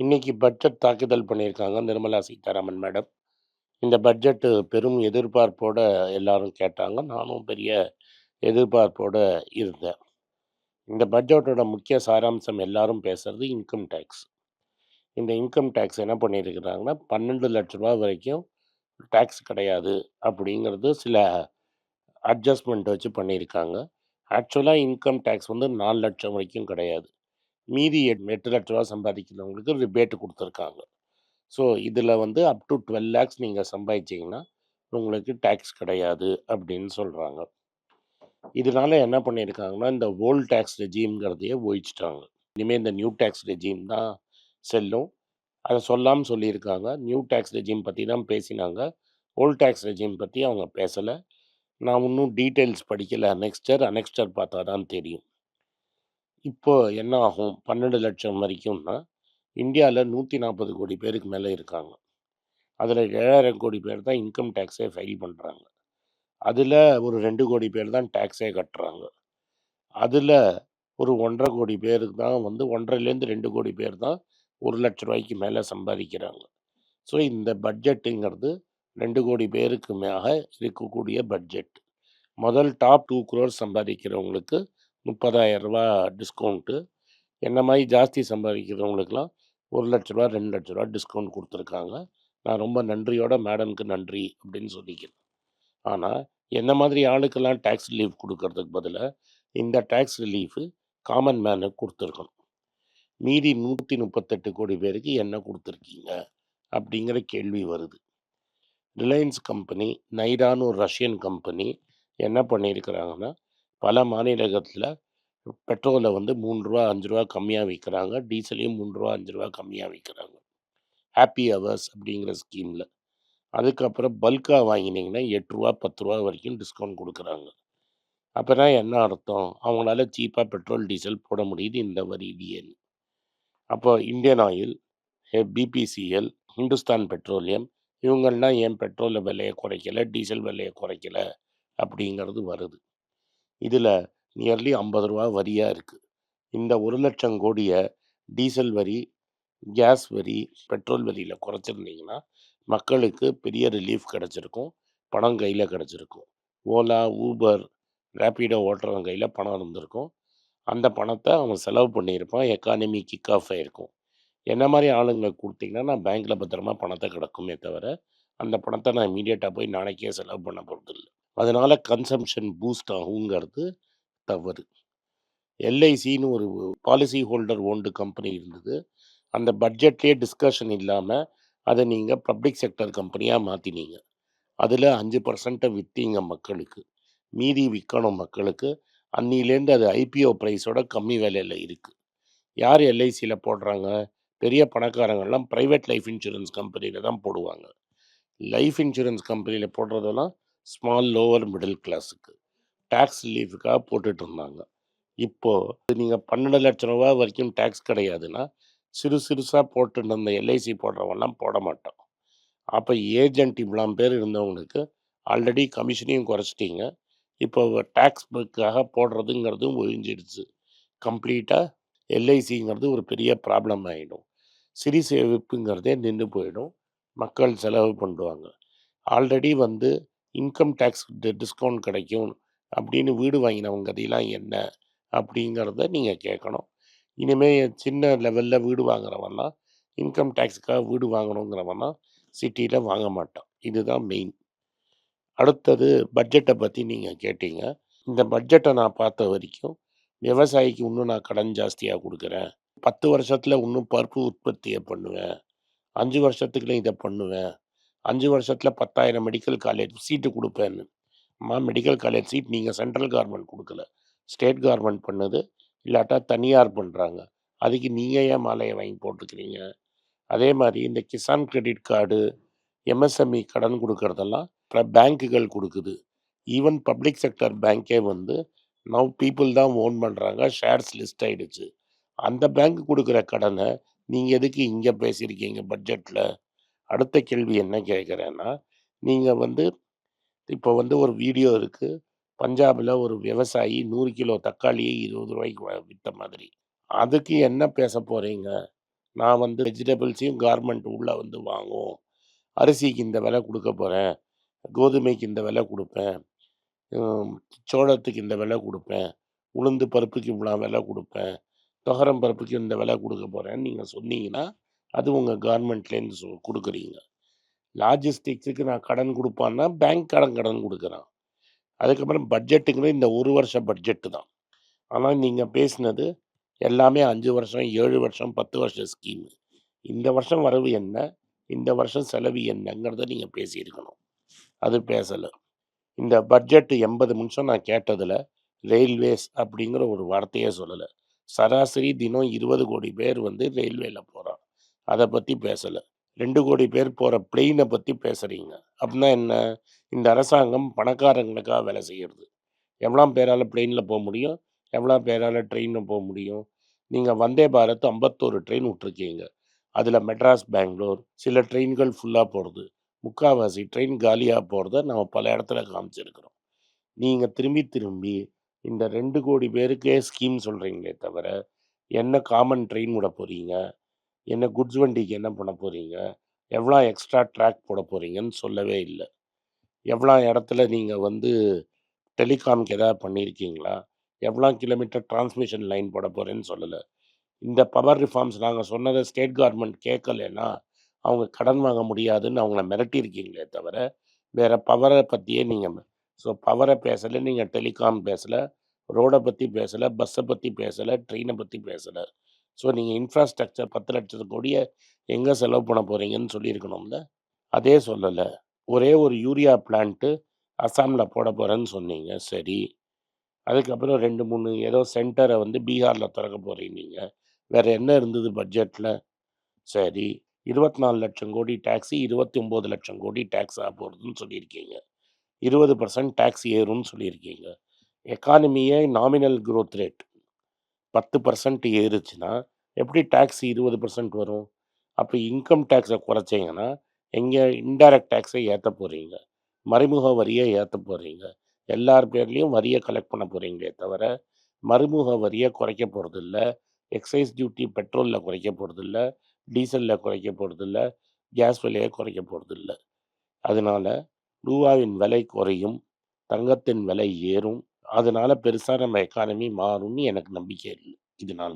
இன்னைக்கு பட்ஜெட் தாக்குதல் பண்ணியிருக்காங்க நிர்மலா சீதாராமன் மேடம். இந்த பட்ஜெட்டு பெரும் எதிர்பார்ப்போடு எல்லாரும் கேட்டாங்க. நானும் பெரிய எதிர்பார்ப்போடு இருந்தேன். இந்த பட்ஜெட்டோட முக்கிய சாராம்சம் எல்லாரும் பேசுகிறது இன்கம் டேக்ஸ். இந்த இன்கம் டேக்ஸ் என்ன பண்ணியிருக்கிறாங்கன்னா, பன்னெண்டு லட்ச ரூபா வரைக்கும் டேக்ஸ் கிடையாது அப்படிங்கிறது சில அட்ஜஸ்ட்மெண்ட் வச்சு பண்ணியிருக்காங்க. ஆக்சுவலாக இன்கம் டேக்ஸ் வந்து நாலு லட்சம் வரைக்கும் கிடையாது. மீதி எட்டு லட்ச ரூபா சம்பாதிக்கிறவங்களுக்கு ரிபேட் கொடுத்துருக்காங்க ஸோ, இதில் வந்து அப் டு டுவெல் லேக்ஸ் நீங்கள் சம்பாதிச்சீங்கன்னா, உங்களுக்கு டேக்ஸ் கிடையாது அப்படின்னு சொல்கிறாங்க இதனால என்ன பண்ணியிருக்காங்கன்னா, இந்த ஓல்டு டேக்ஸ் ரெஜீம்ங்கிறதையே ஒழிச்சுட்டாங்க. இனிமேல் இந்த நியூ டேக்ஸ் ரெஜீம் தான் செல்லும். அதை சொல்லாமல் சொல்லியிருக்காங்க. நியூ டேக்ஸ் ரெஜீம் பற்றி தான் பேசினாங்க. ஓல்டு டேக்ஸ் ரெஜீம் பற்றி அவங்க பேசலை நான் இன்னும் டீட்டெயில்ஸ் படிக்கலை அனெக்ஸ்டர், அனெக்ஸ்டர் பார்த்தா தான் தெரியும். இப்போ என்ன ஆகும்? 12,00,000 வரைக்கும்னா, இந்தியாவில் நூற்றி நாற்பது கோடி பேருக்கு மேலே இருக்காங்க. அதில் ஏழாயிரம் கோடி பேர் தான் இன்கம் டேக்ஸே ஃபைல் பண்ணுறாங்க அதில் ஒரு ரெண்டு கோடி பேர் தான் டேக்ஸே கட்டுறாங்க. அதில் ஒரு 1,50 கோடி பேருக்கு தான் வந்து 1,50லேருந்து 2 கோடி பேர் தான் ஒரு லட்ச ரூபாய்க்கு மேலே சம்பாதிக்கிறாங்க. ஸோ, இந்த பட்ஜெட்டுங்கிறது ரெண்டு கோடி பேருக்கு மேல இருக்கக்கூடிய பட்ஜெட். முதல் டாப் டூ குரோர் சம்பாதிக்கிறவங்களுக்கு ரூ. 30,000 டிஸ்கவுண்ட்டு. என்ன மாதிரி ஜாஸ்தி சம்பாதிக்கிறவங்களுக்கெல்லாம் ரூ. 1,00,000 ரூ. 2,00,000 டிஸ்கவுண்ட் கொடுத்துருக்காங்க நான் ரொம்ப நன்றியோட மேடம்க்கு நன்றி அப்படின்னு சொல்லிக்கிறேன். ஆனால் என்ன மாதிரி ஆளுக்கெல்லாம் டேக்ஸ் ரிலீஃப் கொடுக்கறதுக்கு பதிலாக இந்த டேக்ஸ் ரிலீஃப் காமன் மேனுக்கு கொடுத்துருக்கணும் மீதி 138 கோடி பேருக்கு என்ன கொடுத்துருக்கீங்க அப்படிங்கிற கேள்வி வருது. ரிலையன்ஸ் கம்பெனி, நைடான்னு ஒரு ரஷ்யன் கம்பெனி என்ன பண்ணியிருக்கிறாங்கன்னா, பல மாநிலத்தில் பெட்ரோலை வந்து மூணு ரூபா அஞ்சு ரூபா கம்மியாக விற்கிறாங்க டீசலையும் மூணு ரூபா அஞ்சு ரூபா கம்மியாக விற்கிறாங்க ஹாப்பி ஹவர்ஸ் அப்படிங்கிற ஸ்கீமில் அதுக்கப்புறம் பல்காக வாங்கினீங்கன்னா ரூ. 8 ரூ. 10 வரைக்கும் டிஸ்கவுண்ட் கொடுக்குறாங்க அப்போனா என்ன அர்த்தம்? அவங்களால சீப்பாக பெட்ரோல், டீசல் போட முடியுது இந்த வரியிலேயேன்னு. அப்போ Indian Oil, BPCL, Hindustan Petroleum இவங்கள்லாம் ஏன் பெட்ரோல் விலையை குறைக்கல, டீசல் விலையை குறைக்கல அப்படிங்கிறது வருது. இதில் நியர்லி ஐம்பது ரூபா வரியாக இருக்குது இந்த ஒரு லட்சம் கோடியை டீசல் வரி, கேஸ் வரி, பெட்ரோல் வரியில் குறைச்சிருந்தீங்கன்னா, மக்களுக்கு பெரிய ரிலீஃப் கிடச்சிருக்கும் பணம் கையில் கிடச்சிருக்கும் ஓலா, ஊபர், ரேப்பிடோ ஓட்டுறவங்க கையில் பணம் இருந்திருக்கும். அந்த பணத்தை அவன் செலவு பண்ணியிருப்பான். எக்கானமி கிக் ஆஃப் ஆகிருக்கும் என்ன மாதிரி ஆளுங்களை கொடுத்தீங்கன்னா நான் பேங்க்கில் பத்திரமா பணத்தை கிடக்குமே தவிர, அந்த பணத்தை நான் இமீடியட்டாக போய் நாளைக்கே செலவு பண்ண போறதில்ல. அதனால் கன்சம்ஷன் பூஸ்ட் ஆகுங்கிறது தவறு. எல்ஐசின்னு ஒரு பாலிசி ஹோல்டர் ஓன்டு கம்பெனி இருந்தது. அந்த பட்ஜெட்லேயே டிஸ்கஷன் இல்லாமல் அதை நீங்கள் பப்ளிக் செக்டர் கம்பெனியாக மாற்றினீங்க அதில் அஞ்சு பர்சண்ட்டை விற்றீங்க மக்களுக்கு. மீதி விற்கணும் மக்களுக்கு. அன்னிலேருந்து அது ஐபிஓ ப்ரைஸோட கம்மி விலையில் இருக்குது யார் எல்ஐசியில் போடுறாங்க? பெரிய பணக்காரங்கள்லாம் ப்ரைவேட் லைஃப் இன்சூரன்ஸ் கம்பெனியில் தான் போடுவாங்க. லைஃப் இன்சூரன்ஸ் கம்பெனியில் போடுறதெல்லாம் ஸ்மால், லோவர் மிடில் கிளாஸுக்கு. டேக்ஸ் ரிலீஃபுக்காக போட்டுட்டு இருந்தாங்க. இப்போது நீங்கள் பன்னெண்டு ரூ. 12,00,000 வரைக்கும் டேக்ஸ் கிடையாதுன்னா, சிறு சிறுசாக போட்டுட்டு இருந்த எல்ஐசி போடுறவெல்லாம் போட மாட்டோம் அப்போ ஏஜென்ட் இவ்வளோ பேர் இருந்தவங்களுக்கு ஆல்ரெடி கமிஷனையும் குறைச்சிட்டீங்க. இப்போ டேக்ஸ் புக்காக போடுறதுங்கிறதும் ஒழிஞ்சிடுச்சு. கம்ப்ளீட்டாக எல்ஐசிங்கிறது ஒரு பெரிய ப்ராப்ளம் ஆகிடும் சிறு சேமிப்புங்கிறதே நின்று போயிடும். மக்கள் செலவு பண்ணுவாங்க. ஆல்ரெடி வந்து இன்கம் டேக்ஸ் டிஸ்கவுண்ட் கிடைக்கும் அப்படின்னு வீடு வாங்கினவங்க கதையெல்லாம் என்ன? அப்படிங்கிறத நீங்கள் கேட்கணும். இனிமேல் சின்ன லெவலில் வீடு வாங்குறவெல்லாம் இன்கம் டேக்ஸுக்காக வீடு வாங்கணுங்கிறவெல்லாம் சிட்டியில் வாங்க மாட்டான். இதுதான் மெயின். அடுத்தது பட்ஜெட்டை பற்றி நீங்கள் கேட்டீங்க. இந்த பட்ஜெட்டை நான் பார்த்த வரைக்கும், விவசாயிக்கு இன்னும் நான் கடன் ஜாஸ்தியாக கொடுக்குறேன் பத்து வருஷத்தில் இன்னும் பருப்பு உற்பத்தியை பண்ணுவேன். அஞ்சு வருஷத்துக்குள்ள இதை பண்ணுவேன். அஞ்சு வருஷத்தில் பத்தாயிரம் மெடிக்கல் காலேஜ் சீட்டு கொடுப்பேன்னு. அம்மா மெடிக்கல் காலேஜ் சீட் நீங்கள் சென்ட்ரல் கவர்மெண்ட் கொடுக்கல. ஸ்டேட் கவர்மெண்ட் பண்ணுது. இல்லாட்டா தனியார் பண்ணுறாங்க அதுக்கு நீங்கள் ஏன் மாலையை வாங்கி போட்டுக்கிறீங்க? அதே மாதிரி இந்த கிசான் கிரெடிட் கார்டு, எம்எஸ்எம்இ கடன் கொடுக்கறதெல்லாம் பிற பேங்க்குகள் கொடுக்குது. ஈவன் பப்ளிக் செக்டார் பேங்க்கே வந்து நவ் பீப்புள் தான் ஓன் பண்ணுறாங்க ஷேர்ஸ் லிஸ்ட் ஆகிடுச்சு அந்த பேங்க் கொடுக்குற கடனை நீங்கள் எதுக்கு இங்கே பேசியிருக்கீங்க பட்ஜெட்டில் அடுத்த கேள்வி என்ன கேட்குறேன்னா நீங்கள் வந்து இப்போ வந்து ஒரு வீடியோ இருக்குது பஞ்சாபில் ஒரு விவசாயி நூறு கிலோ தக்காளியை இருபது ரூபாய்க்கு வ மாதிரி. அதுக்கு என்ன பேச போகிறீங்க நான் வந்து வெஜிடபிள்ஸையும் கார்மெண்ட் உள்ளே வந்து வாங்குவோம். அரிசிக்கு இந்த விலை கொடுக்க போகிறேன் கோதுமைக்கு இந்த விலை கொடுப்பேன். சோளத்துக்கு இந்த விலை கொடுப்பேன். உளுந்து பருப்புக்கு இவ்வளோ விலை கொடுப்பேன். துவரம் பருப்புக்கு இந்த விலை கொடுக்க போகிறேன்னு நீங்கள் சொன்னீங்கன்னா அது உங்கள் கவர்மெண்ட்லேருந்து சொ கொடுக்குறீங்க. லாஜிஸ்டிக்ஸுக்கு நான் கடன் கொடுப்பான்னா பேங்க் கடன் கடன் கொடுக்குறான். அதுக்கப்புறம் பட்ஜெட்டுங்கிறது இந்த ஒரு வருஷ பட்ஜெட்டு தான். ஆனால் நீங்கள் பேசினது எல்லாமே அஞ்சு வருஷம் ஏழு வருஷம் பத்து வருஷம் ஸ்கீமு இந்த வருஷம் வரவு என்ன? இந்த வருஷம் செலவு என்னங்கிறத நீங்கள் பேசியிருக்கணும். அது பேசலை. இந்த பட்ஜெட் எண்பது நிமிஷம் நான் கேட்டதில் ரயில்வேஸ் அப்படிங்கிற ஒரு வார்த்தையே சொல்லலை. சராசரி தினம் இருபது கோடி பேர் வந்து ரயில்வேல போகிறாங்க அதை பற்றி பேசலை. ரெண்டு கோடி பேர் போகிற பிளெயினை பற்றி பேசுகிறீங்க அப்படின்னா என்ன? இந்த அரசாங்கம் பணக்காரங்களுக்காக வேலை செய்கிறது எவ்வளோ பேரால் பிளெயினில் போக முடியும்? எவ்வளோ பேரால் ட்ரெயினில் போக முடியும்? நீங்கள் வந்தே பாரத் ஐம்பத்தோரு ட்ரெயின் விட்ருக்கீங்க அதில் மெட்ராஸ் பெங்களூர் சில ட்ரெயின்கள் ஃபுல்லாக போகிறது முக்கால்வாசி ட்ரெயின் காலியாக போகிறத நம்ம பல இடத்துல காமிச்சிருக்கிறோம். நீங்கள் திரும்பி திரும்பி இந்த ரெண்டு கோடி பேருக்கே ஸ்கீம் சொல்கிறீங்களே தவிர என்ன காமன் ட்ரெயின் விட போகிறீங்க என்ன குட்ஸ் வண்டிக்கு என்ன பண்ண போகிறீங்க எவ்வளோ எக்ஸ்ட்ரா ட்ராக் போட போகிறீங்கன்னு சொல்லவே இல்லை. எவ்வளோ இடத்துல நீங்கள் வந்து டெலிகாம்க்கு எதாவது பண்ணியிருக்கீங்களா? எவ்வளோ கிலோமீட்டர் டிரான்ஸ்மிஷன் லைன் போட போகிறேன்னு சொல்லலை. இந்த பவர் ரிஃபார்ம்ஸ் நாங்கள் சொன்னதை ஸ்டேட் கவர்மெண்ட் கேட்கலைன்னா அவங்க கடன் வாங்க முடியாதுன்னு அவங்கள மிரட்டியிருக்கீங்களே தவிர வேறு பவரை பற்றியே நீங்கள் ஸோ பவரை பேசலை நீங்கள் டெலிகாம் பேசலை ரோடை பற்றி பேசலை பஸ்ஸை பற்றி பேசலை ட்ரெயினை பற்றி பேசலை. ஸோ நீங்கள் இன்ஃப்ராஸ்ட்ரக்சர் பத்து லட்சத்து கோடியை எங்கே செலவு பண்ண போகிறீங்கன்னு சொல்லியிருக்கணும்ல? அதே சொல்லலை. ஒரே ஒரு யூரியா பிளான்ட்டு அசாமில் போட போகிறேன்னு சொன்னீங்க. சரி. அதுக்கப்புறம் ரெண்டு மூணு ஏதோ சென்டரை வந்து பீகாரில் திறக்க போகிறீங்க வேறு என்ன இருந்தது பட்ஜெட்டில் சரி. இருபத்தி நாலு லட்சம் கோடி டேக்ஸி இருபத்தி ஒம்பது லட்சம் கோடி டேக்ஸ் ஆக போகிறதுன்னு சொல்லியிருக்கீங்க. இருபது பர்சன்ட் டேக்ஸ் ஏறும்னு சொல்லியிருக்கீங்க. எக்கானமியே நாமினல் க்ரோத் ரேட் பத்து பர்சன்ட் ஏறுச்சுன்னா எப்படி டேக்ஸ் இருபது பர்சன்ட் வரும்? அப்போ இன்கம் டேக்ஸை குறைச்சிங்கன்னா எங்கே இன்டைரக்ட் டேக்ஸை ஏற்ற போகிறீங்க மறைமுக வரியை ஏற்ற போகிறீங்க எல்லார் பேர்லேயும் வரியை கலெக்ட் பண்ண போகிறீங்களே தவிர மறைமுக வரியை குறைக்க போகிறதில்ல எக்ஸைஸ் டியூட்டி பெட்ரோலில் குறைக்க போகிறதில்ல டீசலில் குறைக்க போகிறதில்ல கேஸ் விலையை குறைக்க போகிறதில்ல அதனால ரூபாவின் விலை குறையும் தங்கத்தின் விலை ஏறும். அதனால பெருசாக நம்ம எக்கானமி மாறும்னு எனக்கு நம்பிக்கை இல்லை. இதனால.